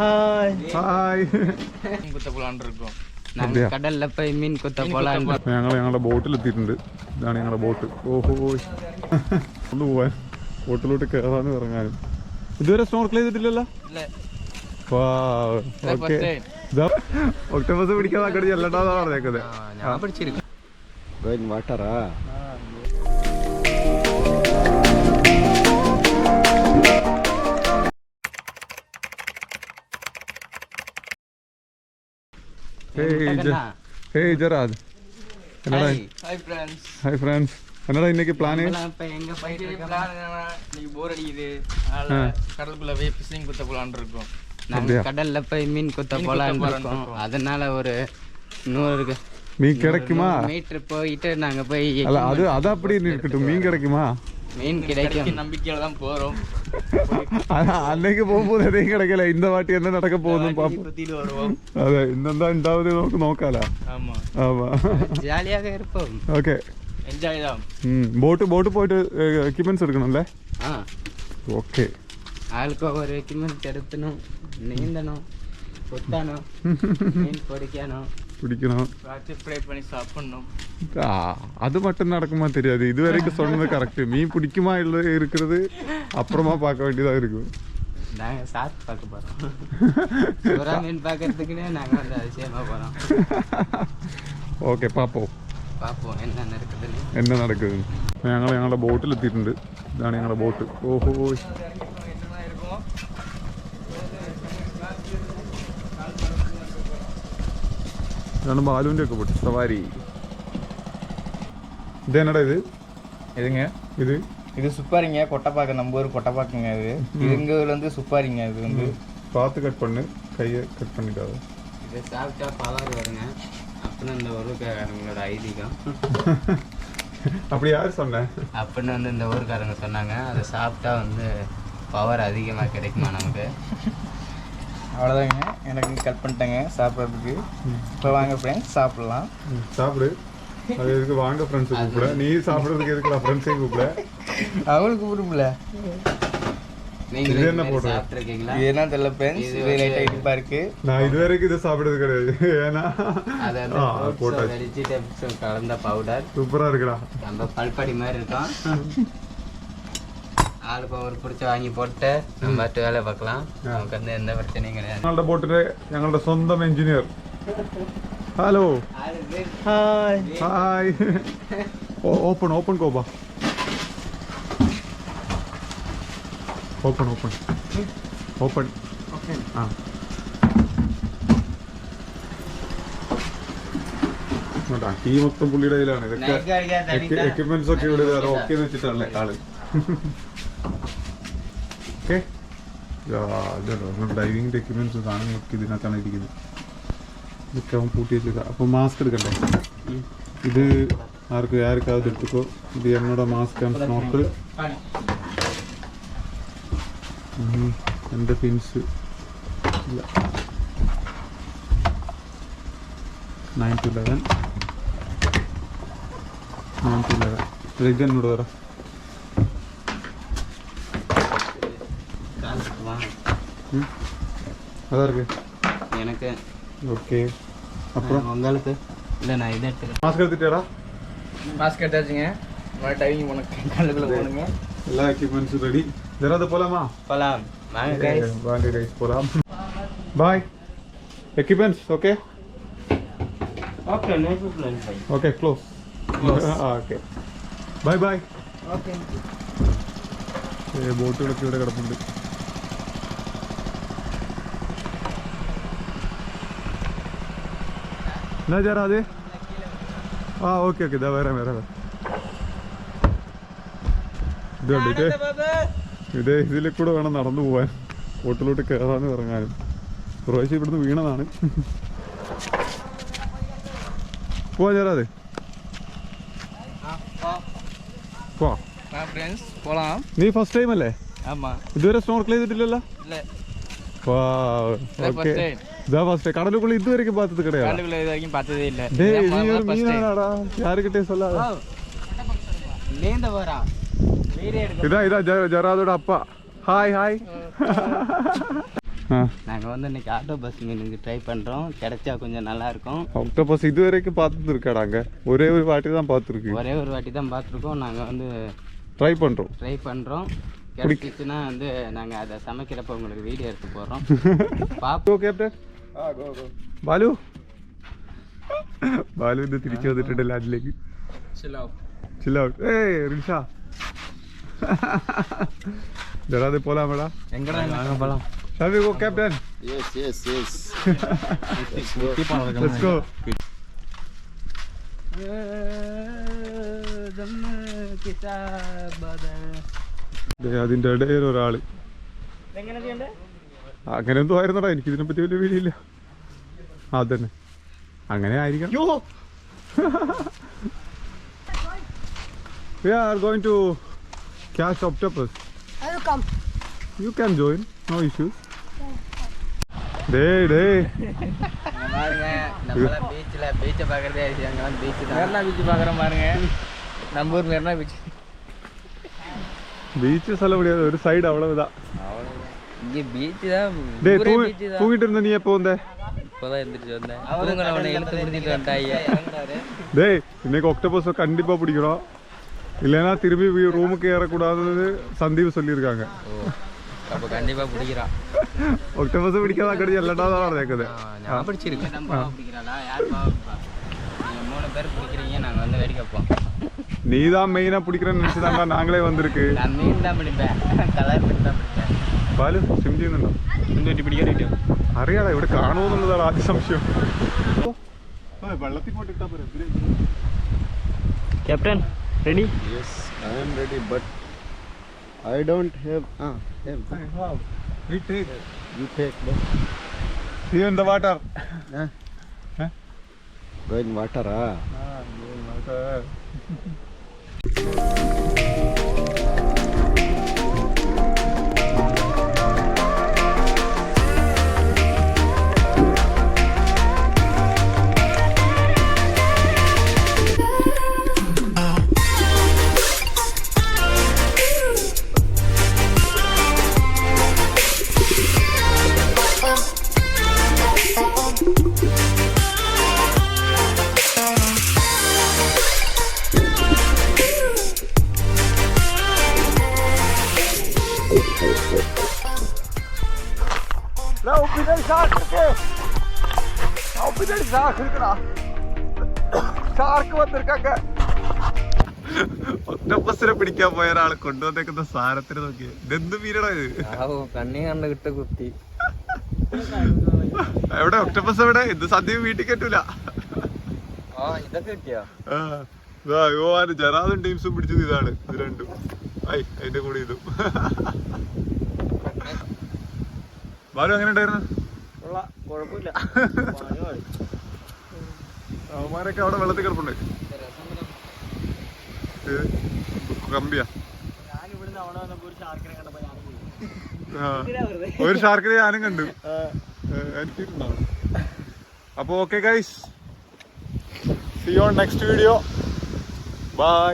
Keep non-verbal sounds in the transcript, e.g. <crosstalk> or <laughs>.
Hi hi மீன் குத்த போலான்னு இருக்கோம் அப்படியா? நாங்க கடல்ல போய் மீன் குத்த போலான்னு ഞങ്ങൾ ഞങ്ങളുടെ ബോട്ടിൽ എത്തിയിട്ടുണ്ട് ഇതാണ് ഞങ്ങളുടെ ബോട്ട് ഓഹോ ഒന്ന് പോവാൻ ബോട്ടിലോട്ട് കയറാനും ഇറങ്ങാനും ഇതുവരെ സ്നോർക്കൽ ചെയ്തിട്ടില്ലല്ലോ இல்ல ഓക്കെ ഒക്ടോബസ് പിടിക്കാൻ അങ്ങോട്ട് ചെല്ലണ്ടാന്നാ പറഞ്ഞേക്കുന്നത് ஹேய் ஜெராஜ் என்னடா? ஹாய் ஃப்ரெண்ட்ஸ் ஹாய் ஃப்ரெண்ட்ஸ் என்னடா இன்னைக்கு பிளானு இப்ப எங்க போயிட்டு பிளான் என்னன்னா இன்னைக்கு போர் அடிக்குது. அதனால கடலுக்குள்ள போய் ஃபிஷிங் குத்த போலான்னு இருக்கோம். நாங்க கடல்ல போய் மீன் குத்த மீன் குத்த போலான்னு போலான்னு இருக்கோம். அதனால ஒரு நூறு மீன் கிடைக்குமா? மீட்டர் போயிட்டு நாங்க போய் அது அது அப்படி இருக்கட்டும் மீன் கிடைக்குமா? மீன் கிடைக்கும். நம்பிக்கையில தான் போறோம். അന്നേക്ക് പോകുമ്പോ ഇതേ കിടക്കല ഇന്ന പാട്ടി എന്താ നടക്ക പോകുന്നു അതെ ഇന്നെന്താ ഉണ്ടാവുന്നത് നമുക്ക് നോക്കാലോ. ഓക്കെ. ബോട്ട് ബോട്ട് പോയിട്ട് എക്യുപ്മെന്റ്സ് എടുക്കണല്ലേ? ഓക്കെ. ആൾക്കോരോ എടുത്തണോ നീന്തണോ. കുത്താനോ. പൊടിക്കാനോ. பிடிக்கணும் பிடிக்கணும் வச்சு ஃப்ரை பண்ணி சாப்பிடணும் ஆ அது மட்டும் நடக்குமா தெரியாது இது வரைக்கும் சொன்னது கரெக்ட் மீன் பிடிக்குமா இல்லை இருக்கிறது அப்புறமா பார்க்க வேண்டியதா இருக்கும் நாங்க சாப்பிட்டு பார்க்க போறோம் சுறா மீன் பார்க்கறதுக்குன்னே நாங்க வந்து அதிசயமா போறோம் ഓക്കെ പാപ്പോ பார்ப்போம் என்னென்ன இருக்குதுன்னு എന്നെ നടക്കുന്നത് ഞങ്ങൾ ഞങ്ങളുടെ ബോട്ടിൽ എത്തിയിട്ടുണ്ട് ഇതാണ് ഞങ്ങളുടെ ബോട്ട് ഓഹോ ഇതാണ് ബാലുവിൻ്റെ ഒക്കെ ബോട്ട് സവാരി ഇത് എന്നടാ ഇത് எதுங்க ഇത് இது சுப்பாரிங்க கொட்டைப்பாக்கு நம்ம ஊர் கொட்டைப்பாக்குங்க இது இது எங்க ஊர்ல வந்து சுப்பாரிங்க இது வந்து பார்த்து கட் பண்ணு கையை கட் பண்ணிக்காத இதை சாப்பிட்டா பவர் வருங்க அப்படின்னு இந்த ஊருக்காரங்களோட ஐதீகம் அப்படி யார் சொன்னேன் அப்படின்னு வந்து இந்த ஊருக்காரங்க சொன்னாங்க அதை சாப்பிட்டா வந்து பவர் அதிகமாக கிடைக்குமா நமக்கு அவ்வளோதாங்க எனக்கு கட் பண்ணிட்டேங்க சாப்பிட்றதுக்கு. இப்போ வாங்க ஃப்ரெண்ட்ஸ் சாப்பிடலாம். சாப்பிடு. அது எதுக்கு வாங்க ஃப்ரெண்ட்ஸை கூப்பிட. நீ சாப்பிட்றதுக்கு எதுக்கு நான் ஃப்ரெண்ட்ஸையும் கூப்பிட? அவளுக்கு நீங்கள் இது என்ன போடுற? சாப்பிட்ருக்கீங்களா இது என்ன தெரியல ஃப்ரெண்ட்ஸ் இது இது வந்து- லைட்டாக இனிப்பாக இருக்கு நான் இது வரைக்கும் இதை சாப்பிட்டது கிடையாது. ஏன்னா போட்டாச்சு. கலந்த பவுடர் சூப்பரா இருக்குடா. நம்ம பல்படி மாதிரி இருக்கும். ஆளுக்கு ஒரு பிடிச்ச வாங்கி போட்டு நம்ம பாட்டு வேலை பார்க்கலாம் நமக்கு வந்து எந்த பிரச்சனையும் கிடையாது ഞങ്ങളുടെ ബോട്ടിലെ ഞങ്ങളുടെ സ്വന്തം engineer hello hi hi open open Koba open open open ആ നോട്ടാ ഈ മൊത്തം പുള്ളിയുടെ കയ്യിലാണ് ഇതൊക്കെ എക്യുപ്മെന്റ്സ് ഒക്കെ ഇവിടെ ഓക്കെ എന്ന് വെച്ചിട്ടാണല്ലേ ആള് ഓക്കെ ഡ്രൈവിംഗ് ഡോക്യുമെന്റ്സ് സാധനങ്ങളൊക്കെ ഇതിനകത്താണ് ഇരിക്കുന്നത്. മിക്കവും അവൻ പൂട്ടി വെച്ചേക്കാം അപ്പോൾ മാസ്ക് എടുക്കണ്ടേ? ഇത് ആർക്ക് ആർക്ക് അത് എടുത്തുക്കോ ഇത് എന്നോട് മാസ്ക് ആൻഡ് സ്നോർക്കിൾ എന്റെ പിൻസ് ഇല്ല. Nine to eleven nine to eleven ഇത് എന്നോട് പറ. அதான் இருக்கு எனக்கு ஓகே அப்புறம் உங்களுக்கு இல்லை நான் இதை எடுத்துக்கிறேன் மாஸ்க் எடுத்துட்டியாடா மாஸ்க் எடுத்தாச்சுங்க டைவிங் போன கல்லுக்குள்ள போகணுங்க எல்லா எக்யூப்மெண்ட்ஸும் ரெடி ஜெராது போலாமா போகலாம் வாங்க guys. வாங்க கைஸ் போலாம் bye equipments okay okay next plan bye okay close okay bye bye okay ബോട്ടുകളൊക്കെ ഇവിടെ കിടപ്പുണ്ട് എന്നാ ചേരാ അത്? ആ ഓക്കെ ഓക്കെ ഇതാ വരാം വരാം വരാം ഇത് കണ്ടിട്ട് ഇത് ഇതിൽ കൂടെ വേണം നടന്നു പോകാൻ ബോട്ടിലോട്ട് കയറാനും ഇറങ്ങാനും പ്രാവശ്യം ഇവിടുന്ന് വീണതാണ്. പോവാ ചേരാ അത്. നീ ഫസ്റ്റ് ടൈം അല്ലേ? ഇതുവരെ സ്നോർക്കിൾ ചെയ്തിട്ടില്ലല്ലോ? ഓക്കെ. இதான் ஃபர்ஸ்ட் கடலுக்குள்ள இது வரைக்கும் பார்த்தது கிடையாது. கடலுக்குள்ள இது பார்த்ததே இல்ல. டேய் நீ ஒரு மீனாடா. யாருக்கிட்டே சொல்லாத. இதான் இதான் ஜராதோட அப்பா. ஹாய் ஹாய் நாங்கள் வந்து இன்னைக்கு ஆக்டோபஸ் மீனுக்கு ட்ரை பண்ணுறோம் கிடைச்சா கொஞ்சம் நல்லா இருக்கும். இது வரைக்கும் பார்த்துருக்காடாங்க ஒரே ஒரு வாட்டி தான் பார்த்துருக்கோம் ஒரே ஒரு வாட்டி தான் பார்த்துருக்கோம். நாங்கள் வந்து ட்ரை பண்ணுறோம் ட்ரை பண்ணுறோம் கிடைச்சிச்சுன்னா வந்து நாங்கள் அதை சமைக்கிறப்ப உங்களுக்கு வீடியோ எடுத்து போடுறோம். <laughs> பாப்போ கேப்டன் ബാലു. ബാലു ഇത് തിരിച്ചു വന്നിട്ടുണ്ട് ലാൻഡിലേക്ക്. ദേ go captain. Yes yes yes let's go അതിന്റെ ഇടയിൽ ഒരാൾ. എങ്ങനെ അങ്ങനെ എന്തോ ആയിരുന്നടാ എനിക്ക് ഇതിനെ പറ്റി വലിയ വീടിയില്ല അതന്നെ അങ്ങനെ ആയിരിക്കണം We are going to catch octopus. I will come. You can join, no issues. டேய் டேய் பாருங்க நம்மளாம் பீச்சில் பீச்சை பார்க்குறதே எங்கெல்லாம் பீச்சு தான் மெரினா பீச் பார்க்குறோம் பாருங்க நம்ம ஊர் மெரினா பீச் பீச் சொல்ல முடியாது ஒரு சைடு அவ்வளவுதான் இங்கே பீச்சு தான். டேய் தூங்கி தூங்கிட்டு இருந்த நீ எப்போ வந்த? இப்போதான் எந்திரிச்சு வந்தேன். தூங்கினவனை இழுத்து முடிஞ்சிட்டு வந்தாங்க டேய் இன்னைக்கு ஒக்டோபஸ் கண்டிப்பா பிடிக்கணும் இல்லைன்னா திரும்பி ரூமுக்கு ஏறக்கூடாதுன்னு சந்தீப் சொல்லியிருக்காங்க. அப்போ கண்டிப்பாக பிடிக்கிறான். ஒக்டோபஸ் பிடிக்காத கடி எல்லாட்டா தான் நடக்குது நான் பிடிச்சிருக்கேன். பாவம் பாவம் மூணு பேர் பிடிக்கிறீங்க நாங்கள் வந்து வேடிக்கை வைப்போம் நீ தான் மெயினா பிடிக்கிறேன்னு நினைச்சுதான்டா நாங்களே வந்திருக்கு. நான் மீன் தான் பிடிப்பேன். கலர் தான் பிடிப்பேன். ബാലു സ്വിം ചെയ്യുന്നുണ്ടോ? എന്തുപറ്റി? പിടിക്കാറില്ല അറിയാടാ ഇവിടെ കാണുമെന്നുള്ളതാണ് ആദ്യ സംശയം. വെള്ളത്തിൽ പോയിട്ട് ഇട്ടാ പോരെ. Captain ready yes I am ready but I don't have ah have we take you take but sea in the water Huh? Go water ah? ah. In വന്നിരിക്കാക്ക ഒറ്റപ്പസിനെ പിടിക്കാൻ പോയ ഒരാൾ കൊണ്ടുവന്നേക്കുന്ന സാരത്തിന് നോക്കി. ഇതെന്ത് മീനടാ ഇത്? കണ്ണി കണ്ട് കിട്ട കുത്തി. എവിടെ? ഒക്ടോപ്പസ് എവിടെ? ഇത് സദ്യ വീട്ടിൽ കെട്ടൂല. ആ ഇതൊക്കെ കിട്ടിയോ? ജറാദും ടീംസും പിടിച്ചത് ഇതാണ്. ഇത് രണ്ടും. ഐ അതിന്റെ കൂടെ ഇതും. ബാലു എങ്ങനെ ഉണ്ടായിരുന്നു അവന്മാരൊക്കെ അവിടെ വെള്ളത്തിൽ കിടപ്പുണ്ട്. കമ്പിയാ. ഒരു ഷാർക്കിനെ ഞാനും കണ്ടു. അപ്പൊ okay guys see on next video bye